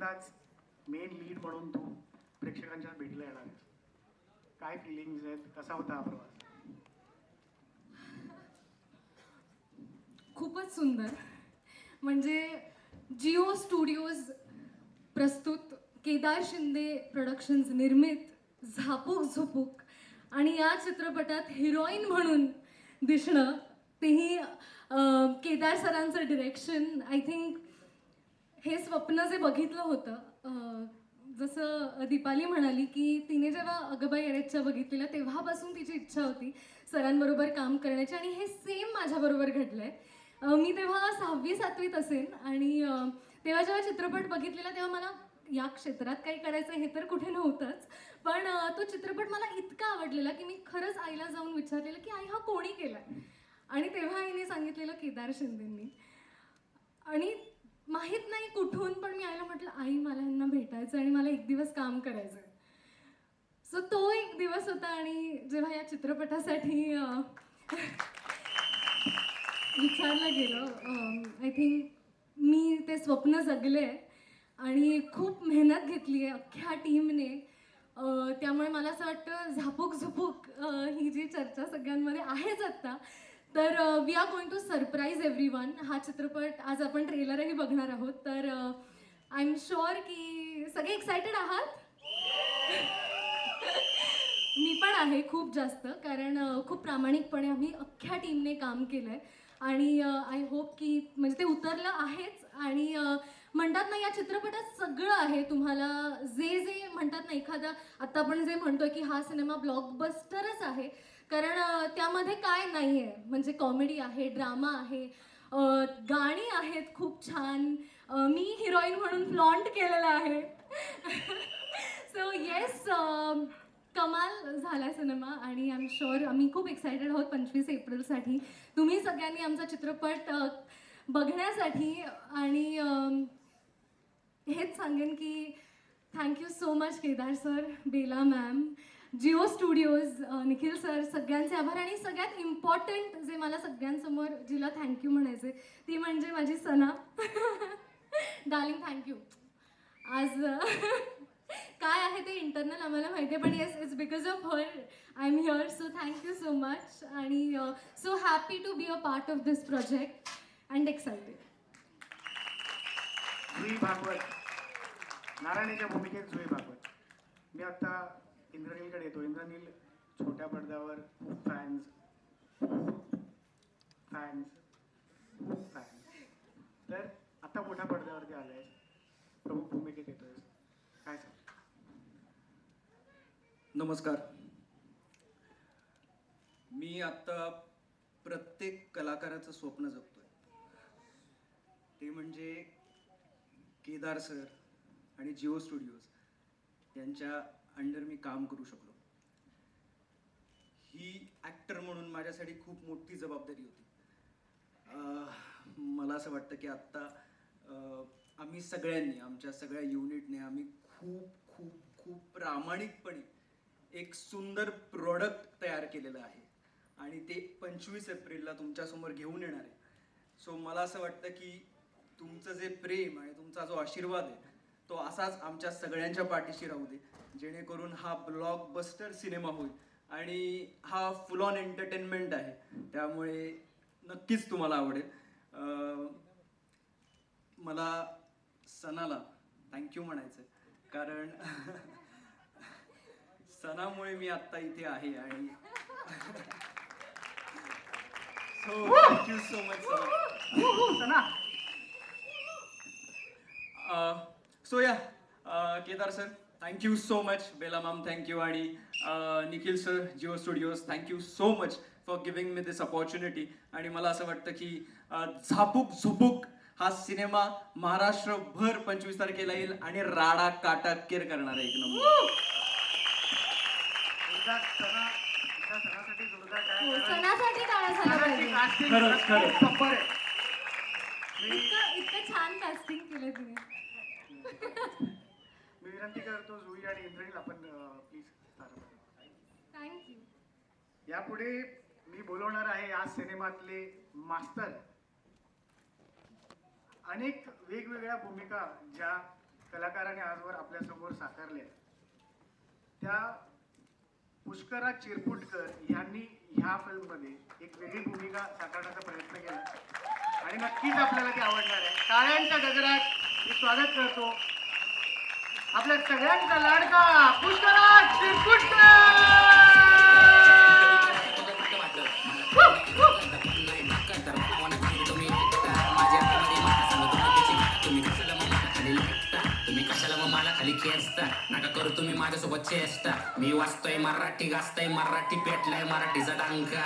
पहिल्यांदाच main lead म्हणून तू प्रेक्षकांच्या भेटीला येणार आहेस. काय फिलिंग्स आहेत? कसा होता हा प्रवास? खूपच सुंदर. म्हणजे जिओ स्टुडिओज प्रस्तुत केदार शिंदे प्रोडक्शन्स निर्मित झापूक झुपूक आणि या चित्रपटात हिरोईन म्हणून दिसणं तेही केदार सरांचं डिरेक्शन आय थिंक हे स्वप्न जे बघितलं होतं जसं दीपाली म्हणाली की तिने जेव्हा अगबाई अरेच्या बघितलेलं तेव्हापासून तिची इच्छा होती सरांबरोबर काम करण्याची आणि हे सेम माझ्याबरोबर घडलं आहे मी तेव्हा सहावी सातवीत असेन आणि तेव्हा जेव्हा चित्रपट बघितलेला तेव्हा मला या क्षेत्रात काही करायचं हे तर कुठे नव्हतंच पण तो चित्रपट मला इतका आवडलेला की मी खरंच आईला जाऊन विचारलेलं की आई हा कोणी केला आणि तेव्हा आईने सांगितलेलं केदार शिंदेंनी. आणि माहीत नाही कुठून पण मी आईला म्हटलं आई मला यांना भेटायचं आणि मला एक दिवस काम करायचं सो तो एक दिवस होता आणि जेव्हा या चित्रपटासाठी विचारलं गेलं आय थिंक मी ते स्वप्न जगले आणि खूप मेहनत घेतली आहे अख्ख्या टीमने. त्यामुळे मला असं वाटतं झापूक झुपूक ही जी चर्चा सगळ्यांमध्ये आहेच आत्ता तर we are going to surprise everyone हा चित्रपट आज आपण ट्रेलरही बघणार आहोत. तर आय एम शुअर की सगळे एक्सायटेड आहात? मी पण आहे खूप जास्त कारण अ, खूप प्रामाणिकपणे आम्ही अख्ख्या टीमने काम केलं आहे आणि आय होप की म्हणजे ते उतरलं आहेच. आणि अ, म्हणतात ना या चित्रपटात सगळं आहे. तुम्हाला जे जे म्हणतात ना एखादा आत्ता आपण जे म्हणतोय की हा सिनेमा ब्लॉकबस्टरच आहे कारण त्यामध्ये काय नाही म्हणजे आहे म्हणजे कॉमेडी आहे ड्रामा आहे गाणी आहेत खूप छान. मी हिरोईन म्हणून फ्लॉन्ट केलेलं आहे. सो येस कमाल झाला सिनेमा आणि आय एम शुअर आम्ही खूप एक्सायटेड आहोत पंचवीस एप्रिलसाठी तुम्ही सगळ्यांनी आमचा चित्रपट बघण्यासाठी आणि हेच सांगेन की thank you so much Kedar sir Bela ma'am Jio studios Nikhil sir सगळ्यांचे आभार आणि सगळ्यात इम्पॉर्टंट जे मला सगळ्यांसमोर जिला थँक्यू म्हणायचे ती म्हणजे माझी सना. डार्लिंग थँक्यू आज काय आहे ते इंटरनल आम्हाला माहिती आहे पण yes it's because of her I am here so thank you so much आणि so happy to be a part of this project and excited Jui Bhagwat. नारायणीच्या भूमिकेत जुई भागवत. मी आता इंद्रनीलकडे येतो. इंद्रनील छोट्या पडद्यावर खूप फॅन्स फॅन्स खूप फॅन्स तर आता मोठ्या पडद्यावरती आलायस. प्रमुख भूमिकेत येतोय काय सांग? नमस्कार. मी आता प्रत्येक कलाकाराचं स्वप्न जगतोय. ते म्हणजे केदार सर आणि जिओ स्टुडिओज यांच्या अंडर मी काम करू शकलो. ही ॲक्टर म्हणून माझ्यासाठी खूप मोठी जबाबदारी होती. मला असं वाटतं की आत्ता आम्ही सगळ्यांनी आमच्या सगळ्या युनिटने आम्ही खूप खूप खूप प्रामाणिकपणे एक सुंदर प्रोडक्ट तयार केलेलं आहे. आणि ते पंचवीस एप्रिलला तुमच्यासमोर घेऊन येणार आहे. सो मला असं वाटतं की तुमचं जे प्रेम आणि तुमचा जो आशीर्वाद आहे तो असाच आमच्या सगळ्यांच्या पाठीशी राहू दे. जेणेकरून हा ब्लॉकबस्टर सिनेमा होईल. आणि हा फुल ऑन एंटरटेनमेंट आहे. त्यामुळे नक्कीच तुम्हाला आवडेल. मला सणाला थँक्यू म्हणायचं कारण सणामुळे मी आत्ता इथे आहे आणि so thank you so much Sana so या Kedar sir thank you so much Bela ma'am thank you आणि Nikhil sir Jio studios thank you so much for giving me this opportunity आणि मला असं वाटतं की uh, झापूक झुपूक हा cinema महाराष्ट्रभर पंचवीस तारखेला येईल आणि राडा काटाकेर करणार आहे एक नंबर हो, खरंच, खरंच. इतकं छान कास्टिंग केलं तिने मी विनंती करतो जुई आणि इंद्रनील आपण प्लीज थँक्यू यापुढे मी बोलवणार आहे या सिनेमातले मास्तर. अनेक वेगवेगळ्या भूमिका ज्या कलाकारांनी आजवर आपल्यासमोर साकारले आहेत, त्या पुष्कराज चिरपुटकर यांनी ह्या फिल्ममध्ये एक वेगळी भूमिका साकारण्याचा प्रयत्न केला. आणि नक्कीच आपल्याला ती आवडणार आहे. टाळ्यांच्या गजरात मी स्वागत करतो. आपल्या सगळ्यांचा लाडका पुष्कराज चिरपुटकर तुम्ही कशाला मग मला खाली नका करू तुम्ही माझ्यासोबत चेष्टा. मी वाचतोय मराठी गाजतोय मराठी पेटलाय मराठीचा डांका